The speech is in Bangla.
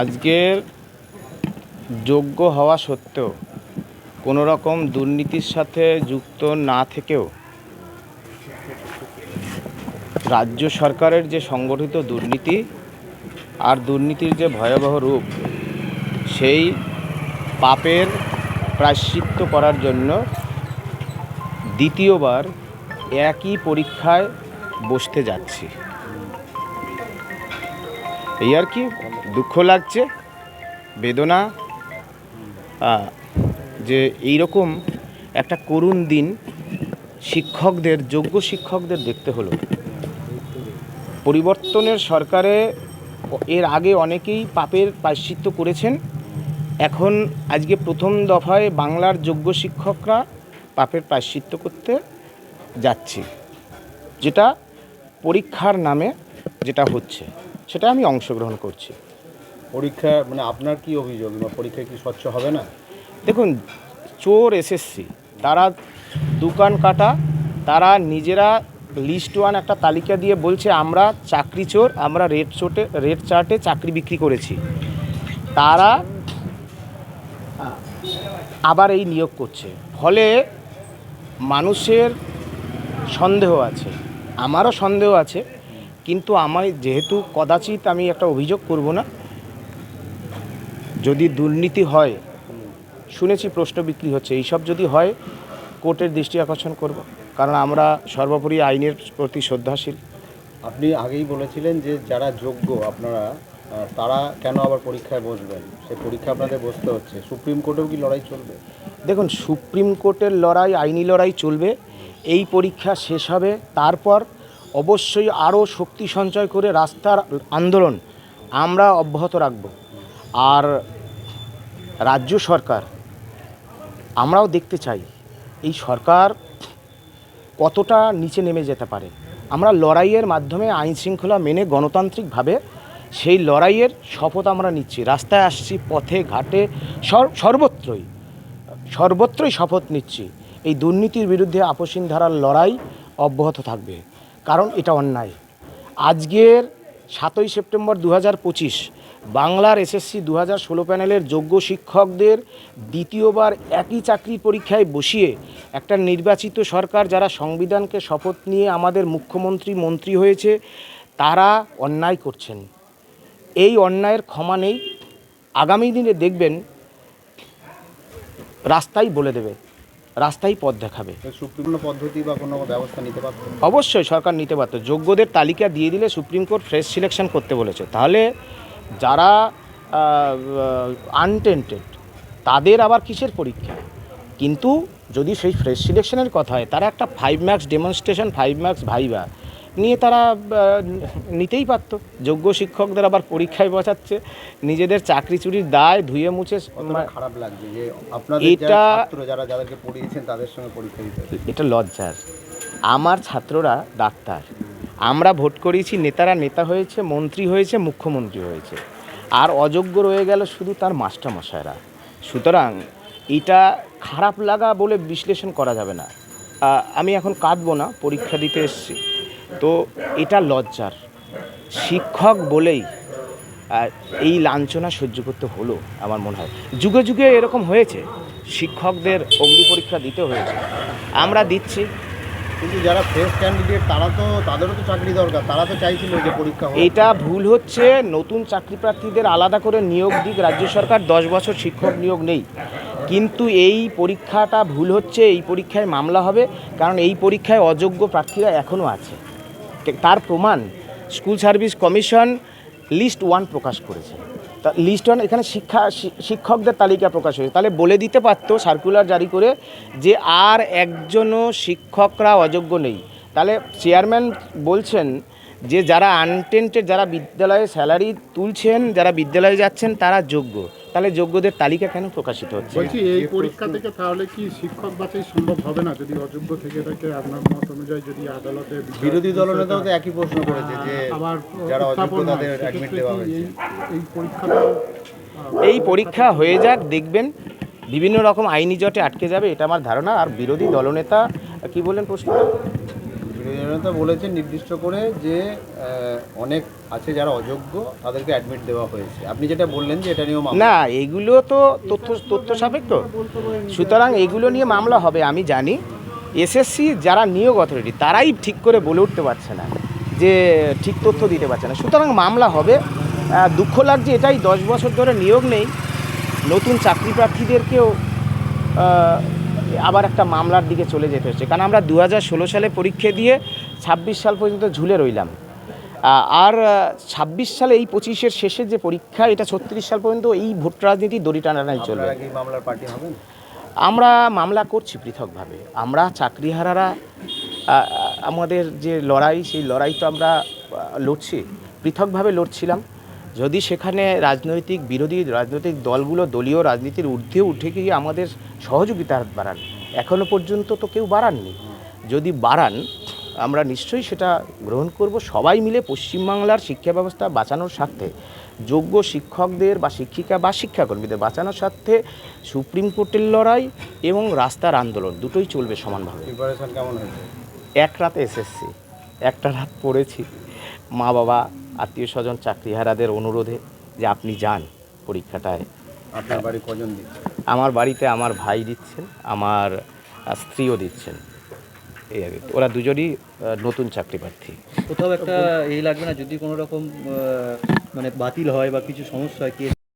আজকের যোগ্য হওয়া সত্ত্বেও কোনো রকম দুর্নীতির সাথে যুক্ত না থেকেও রাজ্য সরকারের যে সংগঠিত দুর্নীতি আর দুর্নীতির যে ভয়াবহ রূপ, সেই পাপের প্রায়শ্চিত্ত করার জন্য দ্বিতীয়বার একই পরীক্ষায় বসতে যাচ্ছি। এই আর কি? দুঃখ লাগছে, বেদনা যে এই রকম একটা করুণ দিন শিক্ষকদের, যোগ্য শিক্ষকদের দেখতে হলো। পরিবর্তনের সরকারে এর আগে অনেকেই পাপের প্রায়শ্চিত্ত করেছেন। এখন আজকে প্রথম দফায় বাংলার যোগ্য শিক্ষকরা পাপের প্রায়শ্চিত্ত করতে যাচ্ছি, যেটা পরীক্ষার নামে যেটা হচ্ছে সেটা আমি অংশগ্রহণ করছি। পরীক্ষা মানে আপনার কি অভিযোগ পরীক্ষা কি স্বচ্ছ হবে না? দেখুন, চোর এসএসসি, তারা দোকান কাটা, তারা নিজেরা লিস্ট ওয়ান একটা তালিকা দিয়ে বলছে, আমরা চাকরি চোর, আমরা রেড চোটে রেড চার্টে চাকরি বিক্রি করেছি। তারা আবার এই নিয়োগ করছে। ফলে মানুষের সন্দেহ আছে, আমারও সন্দেহ আছে, কিন্তু আমায় যেহেতু কদাচিৎ আমি একটা অভিযোগ করব না যদি দুর্নীতি হয় শুনেছি প্রশ্ন বিক্রি হচ্ছে এইসব যদি হয় কোর্টের দৃষ্টি আকর্ষণ করব। কারণ আমরা সর্বোপরি আইনের প্রতি শ্রদ্ধাশীল। আপনি আগেই বলেছিলেন যে যারা যোগ্য আপনারা তারা কেন আবার পরীক্ষায় বসবেন? সে পরীক্ষা আপনাদের বসতে হচ্ছে। সুপ্রিম কোর্টেও কি লড়াই চলবে? দেখুন সুপ্রিম কোর্টের লড়াই আইনি লড়াই চলবে। এই পরীক্ষা শেষ হবে। তারপর অবশ্যই আরও শক্তি সঞ্চয় করে রাস্তার আন্দোলন আমরা অব্যাহত রাখব। আর রাজ্য সরকার, আমরাও দেখতে চাই এই সরকার কতটা নিচে নেমে যেতে পারে। আমরা লড়াইয়ের মাধ্যমে আইন শৃঙ্খলা মেনে গণতান্ত্রিকভাবে সেই লড়াইয়ের শপথ আমরা নিচ্ছি। রাস্তায় আসছি, পথে, ঘাটে, সর- সর্বত্রই সর্বত্রই শপথ নিচ্ছি। এই দুর্নীতির বিরুদ্ধে আপসীন ধারার লড়াই অব্যাহত থাকবে। কারণ এটা অন্যায়। আজকের সাতই সেপ্টেম্বর দু হাজার পঁচিশ বাংলার এসএসসি দু হাজার ষোলো প্যানেলের যোগ্য শিক্ষকদের দ্বিতীয়বার একই চাকরি পরীক্ষায় বসিয়ে একটা নির্বাচিত সরকার যারা সংবিধানকে শপথ নিয়ে আমাদের মুখ্যমন্ত্রী মন্ত্রী হয়েছে তারা অন্যায় করছেন। এই অন্যায়ের ক্ষমা নেই। আগামী দিনে দেখবেন রাস্তাই বলে দেবে রাস্তাই পথ দেখাবে। পদ্ধতি বা কোনো ব্যবস্থা নিতে পারতেন অবশ্যই সরকার নিতে পারতো। যোগ্যদের তালিকা দিয়ে দিলে সুপ্রিম কোর্ট ফ্রেশ সিলেকশন করতে বলেছে। তাহলে যারা আনটেন্টেড তাদের আবার কিসের পরীক্ষা? কিন্তু যদি সেই ফ্রেশ সিলেকশনের কথা হয় তারা একটা five max demonstration five max viva নিয়ে তারা নিতেই পারতো। যোগ্য শিক্ষকদের আবার পরীক্ষায় বসাচ্ছে নিজেদের চাকরি চুরির দায় ধুয়ে মুছে খারাপ লাগছে যে আপনাদের এটা- যারা যাদেরকে পড়িয়েছেন তাদের সঙ্গে পরীক্ষা দিতে এটা লজ্জার। আমার ছাত্ররা ডাক্তার। আমরা ভোট করিয়েছি, নেতারা নেতা হয়েছে, মন্ত্রী হয়েছে, মুখ্যমন্ত্রী হয়েছে। আর অযোগ্য রয়ে গেল শুধু তার মাস্টারমশাইরা। সুতরাং এটা খারাপ লাগা বলে বিশ্লেষণ করা যাবে না। আমি এখন কাঁদবো না, পরীক্ষা দিতে এসেছি। তো এটা লজ্জার। শিক্ষক বলেই এই লাঞ্ছনা সহ্য করতে হলো আমার মনে হয়। যুগে যুগে এরকম হয়েছে, শিক্ষকদের অগ্নি পরীক্ষা দিতে হয়েছে। আমরা দিচ্ছি কিন্তু যারা ফ্রেশ ক্যান্ডিডেট তারা তো, তাদেরও তো চাকরি দরকার। তারা তো চাইছিল যে পরীক্ষা এটা ভুল হচ্ছে, নতুন চাকরি প্রার্থীদের আলাদা করে নিয়োগ দিক রাজ্য সরকার, দশ বছর শিক্ষক নিয়োগ নেই। কিন্তু এই পরীক্ষাটা ভুল হচ্ছে, এই পরীক্ষায় মামলা হবে, কারণ এই পরীক্ষায় অযোগ্য প্রার্থীরা এখনও আছে। তার প্রমাণ, school service commission list one প্রকাশ করেছে। তা লিস্ট ওয়ান এখানে শিক্ষা শিক্ষকদের তালিকা প্রকাশ হয়েছে। তাহলে বলে দিতে পারত সার্কুলার জারি করে যে আর একজনও শিক্ষকরা অযোগ্য নেই। তাহলে চেয়ারম্যান বলছেন যে যারা আনটেন্টেড যারা বিদ্যালয়ে স্যালারি তুলছেন, যারা বিদ্যালয়ে যাচ্ছেন, তারা যোগ্য। তাহলে যোগ্যদের তালিকা কেন প্রকাশিত হচ্ছে? বলছি এই পরীক্ষা থেকে তাহলে কি শিক্ষক বাছাই সম্ভব হবে না? যদি অযোগ্য থেকে থাকে আপনার মত অনুযায়ী যদি আদালতে বিরোধী দলনেতাও তো একই প্রশ্ন করেছে যে আবার যারা অযোগ্য তাদের অ্যাডমিট দেওয়া হয়েছে? এই পরীক্ষাটা এই পরীক্ষা হয়ে যাক দেখবেন বিভিন্ন রকম আইনি জটে আটকে যাবে এটা আমার ধারণা। আর বিরোধী দলনেতা কি বললেন প্রশ্ন নেতা বলেছেন নির্দিষ্ট করে যে অনেক আছে যারা অযোগ্য, তাদেরকে অ্যাডমিট দেওয়া হয়েছে। আপনি যেটা বললেন যে এটা নিয়েও না, এগুলো তো তথ্য তথ্য সাপেক্ষ। সুতরাং এগুলো নিয়ে মামলা হবে, আমি জানি। এসএসসি যারা নিয়োগ অথরিটি তারাই ঠিক করে বলে উঠতে পারছে না, যে ঠিক তথ্য দিতে পারছে না। সুতরাং মামলা হবে। দুঃখ লাগছে এটাই, দশ বছর ধরে নিয়োগ নেই। নতুন চাকরি প্রার্থীদেরকেও আবার একটা মামলার দিকে চলে যেতে হচ্ছে। কারণ আমরা দু হাজার ষোলো সালে পরীক্ষা দিয়ে ছাব্বিশ সাল পর্যন্ত ঝুলে রইলাম। আর ছাব্বিশ সালে এই পঁচিশের শেষের যে পরীক্ষা এটা ছত্রিশ সাল পর্যন্ত এই ভোট রাজনীতি দড়ি টানাটাই চলবে। আমরা মামলা করছি পৃথকভাবে। আমরা চাকরিহারারা আমাদের যে লড়াই সেই লড়াই তো আমরা লড়ছি। পৃথকভাবে লড়ছিলাম। যদি সেখানে রাজনৈতিক বিরোধী রাজনৈতিক দলগুলো দলীয় রাজনীতির ঊর্ধ্বে উঠে গিয়ে আমাদের সহযোগিতা হাত বাড়ান এখনও পর্যন্ত তো কেউ বাড়াননি। যদি বাড়ান আমরা নিশ্চয়ই সেটা গ্রহণ করব। সবাই মিলে পশ্চিমবাংলার শিক্ষা ব্যবস্থা বাঁচানোর স্বার্থে যোগ্য শিক্ষকদের বা শিক্ষিকা বা শিক্ষাকর্মীদের বাঁচানোর স্বার্থে সুপ্রিম কোর্টের লড়াই এবং রাস্তার আন্দোলন দুটোই চলবে সমানভাবে। এক রাতে এসএসসি একটা রাত পড়েছি। মা বাবা আত্মীয় স্বজন চাকরিহারাদের অনুরোধে যে আপনি যান পরীক্ষাটায়। আপনার বাড়ি কজন দিচ্ছে? আমার বাড়িতে আমার ভাই দিচ্ছেন আমার স্ত্রীও দিচ্ছেন। এই আর কি। ওরা দুজনই নতুন চাকরি প্রার্থী। কোথাও একটা এই লাগবে না যদি কোনো রকম মানে বাতিল হয় বা কিছু সমস্যা হয় কি